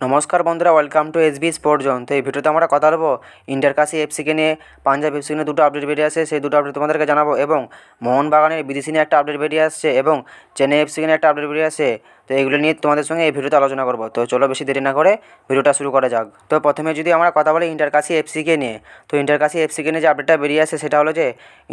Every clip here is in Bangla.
নমস্কার বন্ধুরা welcome to SB sport zone তো এই ভিডিওতে আমরা কথা বলব ইন্টার কাশি এফসিকে নিয়ে পাঞ্জাব এফসি নিয়ে দুটো আপডেট বেরিয়ে আসে। সেই দুটো আপডেট তোমাদেরকে জানাব এবং মোহনবাগানের বিদেশি নিয়ে একটা আপডেট বেরিয়ে আসছে এবং চেন্নাই এফসিকে নিয়ে একটা আপডেট বেরিয়ে আসে। তো এগুলো নিয়ে তোমাদের সঙ্গে এই ভিডিওতে আলোচনা করব। তো চলো বেশি দেরি না করে ভিডিওটা শুরু করা যাক। তো প্রথমে যদি আমরা কথা বলি ইন্টার কাশি এফসিকে নিয়ে, তো ইন্টার কাশি এফসিকে নিয়ে যে আপডেটটা বেরিয়ে আসে সেটা হলো যে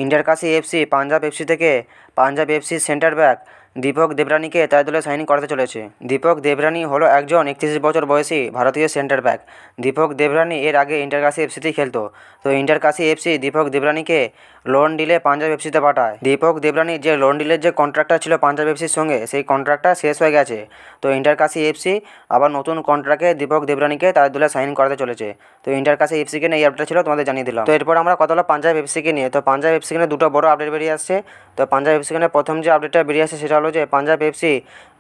ইন্টার কাশি এফসি পাঞ্জাব এফসি থেকে Punjab FC center back Deepak দেবরানিকে তার দলে সাইন করাতে চলেছে। দীপক দেবরানি হলো একজন একত্রিশ বছর বয়সী ভারতীয় সেন্টার ব্যাক দীপক দেবরানি এর আগে ইন্টারকাশি এফসিতেই খেলতো। তো ইন্টারকাশি এফসি দীপক দেবরানিকে লোন ডিলে পাঞ্জাব এফসিতে পাঠায়। দীপক দেবরানির যে লোন ডিলের যে কন্ট্রাক্টটা ছিল পাঞ্জাব এফসির সঙ্গে, সেই কন্ট্রাক্টটা শেষ হয়ে গেছে। তো ইন্টারকাশি এফসি আবার নতুন কন্ট্রাক্টে দীপক দেবরানিকে তার দলে সাইন করাতে চলেছে। তো ইন্টারকাশি এফসিকে নিয়ে এই আপডেট ছিল, তোমাদের জানিয়ে দিলাম। তো এরপর আমরা কথা হলো পাঞ্জাব এফসিকে নিয়ে। তো পাঞ্জাব এফসিকে নিয়ে দুটো বড় আপডেট বেরিয়ে আসছে। তো পাঞ্জাব এফসিকে নিয়ে প্রথম যে আপডেটটা বেরিয়ে আসছে, সেটা হলো যে Punjab FC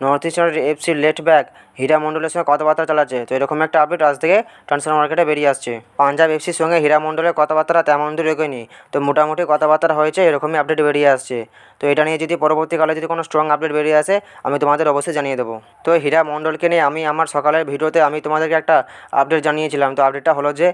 north eastern FC left back Hira মণ্ডলের সঙ্গে কথাবার্তা চালাচ্ছে। তো এরকম একটা আপডেট আজ থেকে ট্রান্সফার মার্কেটে বেরিয়ে আসছে। পাঞ্জাব এফসির সঙ্গে হীরা মণ্ডলের কথাবার্তা তেমন দূর এগোয়নি। তো মোটামুটি কথাবার্তা হয়েছে, এরকমই আপডেট বেরিয়ে আসছে। তো এটা নিয়ে যদি পরবর্তীকালে যদি কোনো স্ট্রং আপডেট বেরিয়ে আসে, আমি তোমাদের অবশ্যই জানিয়ে দেবো। তো হীরা মণ্ডলকে নিয়ে আমি আমার সকালের ভিডিওতে আমি তোমাদেরকে একটা আপডেট জানিয়েছিলাম। তো আপডেটটা হলো যে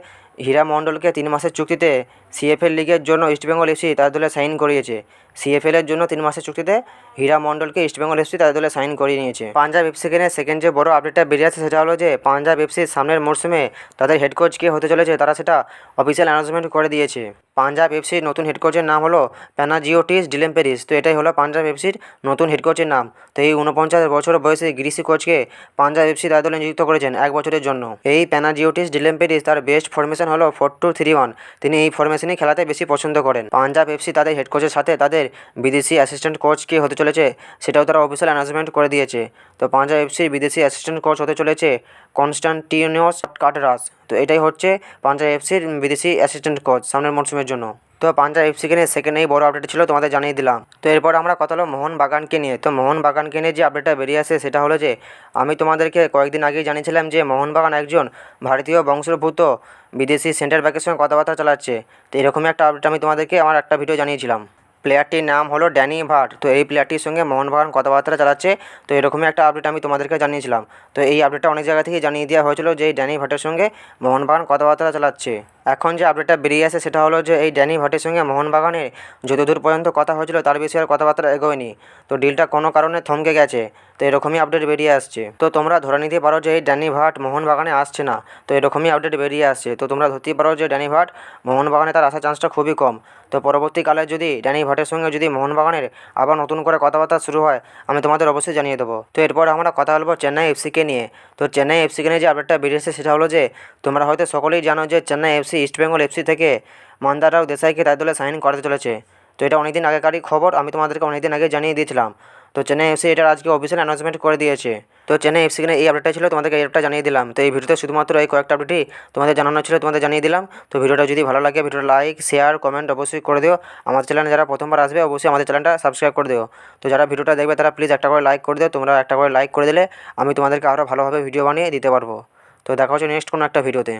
হীরা মণ্ডলকে তিন মাসের চুক্তিতে সিএফএল লিগের জন্য ইস্টবেঙ্গল এফসি তার দলে সাইন করিয়েছে। সিএফএলের জন্য তিন মাসের চুক্তিতে হীরা মণ্ডলকে ইস্টবেঙ্গল এফসি তাদের দলে সাইন করিয়ে নিয়েছে। পাঞ্জাব এফসিকে সেকেন্ড যে বড় আপডেটটা বেরিয়ে আসছে সেটা হলো যে, পাঞ্জাব এফসির সামনের মরশুমে তাদের হেড কোচ কে হতে চলেছে, তারা সেটা অফিসিয়াল অ্যানাউন্সমেন্ট করে দিয়েছে। পাঞ্জাব এফসির নতুন হেড কোচের নাম হলো প্যানাজিওটিস ডিলেম্পেরিস তো এটাই হলো পাঞ্জাব এফসির নতুন হেড কোচের নাম। তো এই উনপঞ্চাশ বছর বয়সে গ্রিসি কোচকে পাঞ্জাব এফসি তার দলে নিযুক্ত করেছেন এক বছরের জন্য। এই প্যানাজিওটিস ডিলেম্পেরিস তার বেস্ট ফরমেশন হলো ফোর টু থ্রি ওয়ান। তিনি এই ফরমেশনেই খেলাতে বেশি পছন্দ করেন। পাঞ্জাব এফসি তাদের হেড কোচের সাথে তাদের বিদেশি অ্যাসিস্ট্যান্ট কোচ কে হতে চলেছে, সেটাও তারা অফিসিয়াল অ্যানাউন্সমেন্ট করে দিয়েছে। তো পাঞ্জাব এফসির বিদেশি অ্যাসিস্ট্যান্ট কোচ হতে চলেছে কনস্টান্টিনিয়স কাটরাস। তো এটাই হচ্ছে পাঞ্জাব এফসির বিদেশি অ্যাসিস্ট্যান্ট কোচ সামনের মরশুমের জন্য। তো পাঞ্জাব এফসিকে নিয়ে সেকেন্ড এই বড় আপডেট ছিল, তোমাদের জানিয়ে দিলাম। তো এরপর আমরা কথা হলো মোহন বাগানকে নিয়ে। তো মোহন বাগানকে নিয়ে যে আপডেটটা বেরিয়ে আসে, সেটা হলো যে, আমি তোমাদেরকে কয়েকদিন আগেই জানিয়েছিলাম যে মোহনবাগান একজন ভারতীয় বংশোদ্ভূত বিদেশি সেন্টার ব্যাকের সঙ্গে কথাবার্তা চালাচ্ছে। তো এরকমই একটা আপডেট আমি তোমাদেরকে আমার একটা ভিডিও জানিয়েছিলাম। প্লেয়ারটির নাম হলো ড্যানি ভাট তো এই প্লেয়ারটির সঙ্গে মোহনবাগান কথাবার্তা চালাচ্ছে। তো এরকমই একটা আপডেট আমি তোমাদেরকে জানিয়েছিলাম। তো এই আপডেটটা অনেক জায়গা থেকে জানিয়ে দেওয়া হয়েছিল যে ড্যানি ভাটের সঙ্গে মোহনবাগান কথাবার্তা চালাচ্ছে। এখন যে আপডেটটা বেরিয়ে আসে সেটা হলো যে এই ড্যানি ভাটের সঙ্গে মোহনবাগানের যতদূর পর্যন্ত কথা হয়েছিল তার বেশি আর কথাবার্তা এগোয়নি। তো ডিলটা কোনো কারণে থমকে গেছে। তো এরকমই আপডেট বেরিয়ে আসছে। তো তোমরা ধরে নিতে পারো যে এই ড্যানি ভাট মোহনবাগানে আসছে না। তো এরকমই আপডেট বেরিয়ে আসছে। তো তোমরা ধরতেই পারো যে ড্যানি ভাট মোহনবাগানে তার আসার চান্সটা খুবই কম। তো পরবর্তীকালে যদি ড্যানি ভাটের সঙ্গে যদি মোহনবাগানের আবার নতুন করে কথাবার্তা শুরু হয়, আমি তোমাদের অবশ্যই জানিয়ে দেবো। তো এরপর আমরা কথা বলব চেন্নাই এফসিকে নিয়ে। তো চেন্নাই এফসিকে নিয়ে যে আপডেটটা বেরিয়েছে সেটা হলো যে, তোমরা হয়তো সকলেই জানো যে চেন্নাই এফসি ইস্টবেঙ্গল এফসি থেকে মান্দারাও দেশাইকে তার দলে সাইন করাতে চলেছে। তো এটা অনেকদিন আগেকারই খবর, আমি তোমাদেরকে অনেকদিন আগে জানিয়ে দিয়েছিলাম। তো চেন্নাই এফসি এটার আজকে অফিসিয়াল অ্যানাউন্সমেন্ট করে দিয়েছে। তো চেন্নাই এফসি কিনে এই আপডেটটা ছিল, তোমাদেরকে এই আপডেটটা জানিয়ে দিলাম। তো এই ভিডিওতে শুধুমাত্র এই কয়েকটা আপডেটই তোমাদের জানানো ছিল, তোমাদের জানিয়ে দিলাম। তো ভিডিওটা যদি ভালো লাগে, ভিডিওটা লাইক শেয়ার কমেন্ট অবশ্যই করে দিও। আমাদের চ্যানেলে যারা প্রথমবার আসবে, অবশ্যই আমাদের চ্যানেলটা সাবস্ক্রাইব করে দিও। তো যারা ভিডিওটা দেখবে, তারা প্লিজ একটা করে লাইক করে দিও। তোমরা একটা করে লাইক করে দিলে, আমি তোমাদেরকে আরও ভালোভাবে ভিডিও বানিয়ে দিতে পারব। তো দেখা হচ্ছে নেক্সট কোনো একটা ভিডিওতে